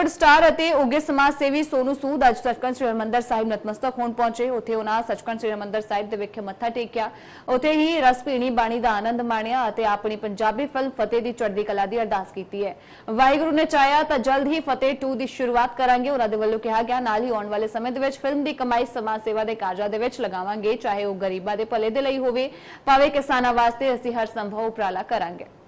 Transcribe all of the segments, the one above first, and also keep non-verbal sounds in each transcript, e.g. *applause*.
Bollywood star ਅਤੇ ਉੱਗੇ ਸਮਾਜ ਸੇਵੀ ਸੋਨੂ ਸੂਦ ਅੱਜ ਸੱਚਖੰਡ ਸ੍ਰੀ ਹਰਿਮੰਦਰ ਸਾਹਿਬ ਨਤਮਸਤਕ ਹੋਣ ਪਹੁੰਚੇ। ਉੱਥੇ ਉਹਨਾਂ ਸੱਚਖੰਡ ਸ੍ਰੀ ਹਰਿਮੰਦਰ ਸਾਹਿਬ ਦੇ ਵਿਖੇ ਮੱਥਾ ਟੇਕਿਆ। ਉੱਥੇ ਹੀ ਰਸ ਪੀਣੀ ਬਾਣੀ ਦਾ ਆਨੰਦ ਮਾਣਿਆ ਅਤੇ ਆਪਣੀ ਪੰਜਾਬੀ ਫਿਲਮ ਫਤਿਹ ਦੀ ਚੜ੍ਹਦੀ ਕਲਾ ਦੀ ਅਰਦਾਸ ਕੀਤੀ ਹੈ। ਵਾਹਿਗੁਰੂ ਨੇ ਚਾਹਿਆ ਤਾਂ ਜਲਦ ਹੀ ਫਤਿਹ 2 ਦੀ ਸ਼ੁਰੂਆਤ ਕਰਾਂਗੇ। ਉਹਨਾਂ ਦੇ ਵੱਲੋਂ ਕਿਹਾ ਗਿਆ, ਨਾਲ ਹੀ ਆਉਣ ਵਾਲੇ ਸਮੇਂ ਦੇ ਵਿੱਚ ਫਿਲਮ ਦੀ ਕਮਾਈ, ਸਮਾਜ ਸੇਵਾ ਦੇ ਕਾਰਜਾਂ ਦੇ ਵਿੱਚ ਲਗਾਵਾਂਗੇ। ਚਾਹੇ ਉਹ ਗਰੀਬਾਂ ਦੇ ਭਲੇ ਦੇ ਲਈ ਹੋਵੇ, ਭਾਵੇਂ ਕਿਸਾਨਾਂ ਵਾਸਤੇ ਅਸੀਂ ਹਰ ਸੰਭਵ ਉਪਰਾਲਾ ਕਰਾਂਗੇ।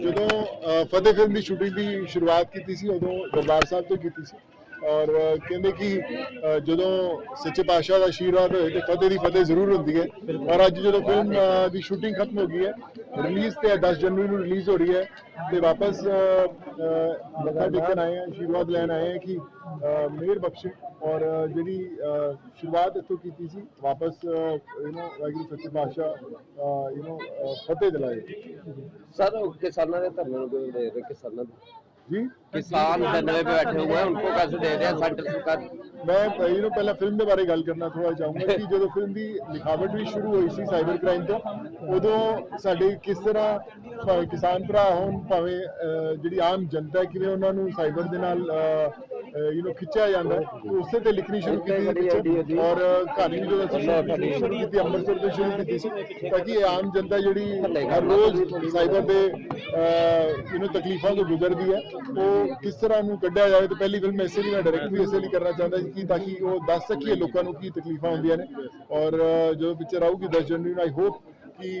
ਜਦੋਂ ਅ, ਫਤਿਹ ਫਿਲਮ ਦੀ ਸ਼ੂਟਿੰਗ ਦੀ ਸ਼ੁਰੂਆਤ ਕੀਤੀ ਸੀ ਉਦੋਂ ਦਰਬਾਰ ਸਾਹਿਬ ਤੋਂ ਕੀਤੀ ਸੀ ਔਰ ਅ, ਕਹਿੰਦੇ ਕਿ ਅ, ਜਦੋਂ ਸੱਚੇ ਪਾਤਸ਼ਾਹ ਦਾ ਆਸ਼ੀਰਵਾਦ ਹੋਏ ਤੇ ਫਤਿਹ ਦੀ ਫਤਿਹ ਜ਼ਰੂਰ ਹੁੰਦੀ ਹੈ ਔਰ ਅੱਜ ਜਦੋਂ ਫਿਲਮ ਅ, ਦੀ ਸ਼ੂਟਿੰਗ ਖਤਮ ਹੋ ਗਈ ਹੈ ਰਿਲੀਜ਼ ਤੇ ਹੈ 10 ਜਨਵਰੀ ਨੂੰ ਰਿਲੀਜ਼ ਹੋ ਰਹੀ ਹੈ ਤੇ ਵਾਪਸ ਅ, ਅ, ਮੱਥਾ ਟੇਕਣ ਆਏ ਹਾਂ ਆਸ਼ੀਰਵਾਦ ਲੈਣ ਆਏ ਹਾਂ ਕਿ ਅ, ਮਿਹਰ ਬਖਸ਼ੇ ਔਰ ਅ, ਜਿਹੜੀ ਅ, ਸ਼ੁਰੂਆਤ ਇੱਥੋਂ ਕੀਤੀ ਸੀ ਵਾਪਸ ਯੂ نو ਵਾਹਿਗੁਰੂ ਸੱਚੇ ਪਾਤਸ਼ਾਹ ਯੂ نو ਫਤਿਹ ਦਿਲਾਏ सर किसानों ने धरने को दे रहे किसानों जी किसान धरने पे बैठे हुए हैं उनको कैसे दे रहे हैं सेंटर सरकार ਮੈਂ ਯੂ نو ਪਹਿਲਾਂ ਫਿਲਮ ਦੇ ਬਾਰੇ ਗੱਲ ਕਰਨਾ ਥੋੜਾ ਚਾਹੂੰਗਾ ਕਿ ਜਦੋਂ *laughs* ਫਿਲਮ ਦੀ ਲਿਖਾਵਟ ਵੀ ਸ਼ੁਰੂ ਹੋਈ ਸੀ ਸਾਈਬਰ ਕ੍ਰਾਈਮ ਤੋਂ ਉਦੋਂ ਸਾਡੇ ਕਿਸ ਤਰ੍ਹਾਂ ਭਾਵੇਂ ਕਿਸਾਨ ਭਰਾ ਹੋਣ ਭਾਵੇਂ ਅਹ, ਜਿਹੜੀ ਆਮ ਜਨਤਾ ਹੈ, ਕਿਵੇਂ ਉਹਨਾਂ ਨੂੰ ਸਾਈਬਰ ਦੇ ਨਾਲ ਯੂ نو ਖਿੱਚਿਆ ਜਾਂਦਾ ਹੈ, ਤੇ ਉਸੇ ਤੇ ਲਿਖਣੀ ਸ਼ੁਰੂ ਕੀਤੀ ਸੀ ਪਿੱਛੇ ਔਰ ਅਹ, ਕਹਾਣੀ ਵੀ ਜਦੋਂ ਅਸੀਂ ਸ਼ੁਰੂ ਕੀਤੀ ਅੰਮ੍ਰਿਤਸਰ ਤੋਂ ਸ਼ੁਰੂ ਕੀਤੀ ਸੀ ਤਾਂ ਕਿ ਇਹ ਆਮ ਜਨਤਾ ਜਿਹੜੀ ਹਰ ਰੋਜ਼ ਸਾਈਬਰ ਦੇ ਯੂ نو ਤਕਲੀਫਾਂ ਤੋਂ ਗੁਜ਼ਰਦੀ ਹੈ ਉਹ ਕਿਸ ਤਰ੍ਹਾਂ ਨੂੰ ਕੱਢਿਆ ਜਾਵੇ ਤੇ ਪਹਿਲੀ ਫਿਲਮ ਇਸੇ ਲਈ ਮੈਂ ਡਾਇਰੈਕਟ ਵੀ ਇਸੇ ਲਈ ਕਰਨਾ ਚਾਹੁੰਦਾ ਸੀ ਕਿ ਤਾਂ ਕਿ ਉਹ ਦੱਸ ਸਕੀਏ ਲੋਕਾਂ ਨੂੰ ਕੀ ਤਕਲੀਫਾਂ ਹੁੰਦੀਆਂ ਨੇ ਔਰ ਅਹ, ਜਦੋਂ ਪਿਕਚਰ ਆਊਗੀ 10 ਜਨਵਰੀ ਨੂੰ ਆਈ ਹੋਪ ਕਿ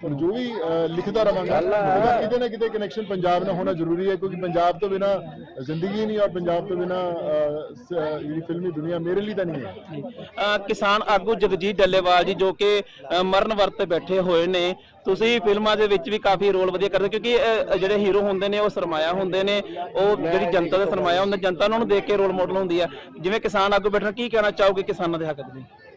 ਔਰ ਜੋ ਵੀ ਲਿਖਦਾ ਰਵਾਂਗਾ ਉਹਦਾ ਕਿਤੇ ਨਾ ਕਿਤੇ ਕਨੈਕਸ਼ਨ ਪੰਜਾਬ ਨਾਲ ਹੋਣਾ ਜ਼ਰੂਰੀ ਹੈ ਕਿਉਂਕਿ ਪੰਜਾਬ ਤੋਂ ਬਿਨਾ ਜ਼ਿੰਦਗੀ ਨਹੀਂ ਔਰ ਪੰਜਾਬ ਤੋਂ ਬਿਨਾ ਜਿਹੜੀ ਫਿਲਮੀ ਦੁਨੀਆ ਮੇਰੇ ਲਈ ਤਾਂ ਨਹੀਂ ਹੈ। ਕਿਸਾਨ ਆਗੂ ਜਗਜੀਤ ਡੱਲੇਵਾਲ ਜੀ ਜੋ ਕਿ ਮਰਨ ਵਰਤ ਤੇ ਬੈਠੇ ਹੋਏ ਨੇ ਤੁਸੀਂ ਫਿਲਮਾਂ ਦੇ ਵਿੱਚ ਵੀ ਕਾਫੀ ਰੋਲ ਵਧੀਆ ਕਰਦੇ ਹੋ ਕਿਉਂਕਿ ਜਿਹੜੇ ਹੀਰੋ ਹੁੰਦੇ ਨੇ ਉਹ ਸਰਮਾਇਆ ਹੁੰਦੇ ਨੇ ਉਹ ਜਿਹੜੀ ਜਨਤਾ ਦਾ ਸਰਮਾਇਆ ਹੁੰਦਾ ਜਨਤਾ ਉਹਨਾਂ ਨੂੰ ਦੇਖ ਕੇ ਰੋਲ ਮਾਡਲ ਹੁੰਦੀ ਆ ਜਿਵੇਂ ਕਿਸਾਨ ਆਗੂ ਬੈਠਣਾ ਕੀ ਕਹਿਣਾ ਚਾਹੋਗੇ ਕਿਸਾਨਾਂ ਦੇ ਹੱਕ ਦੇ?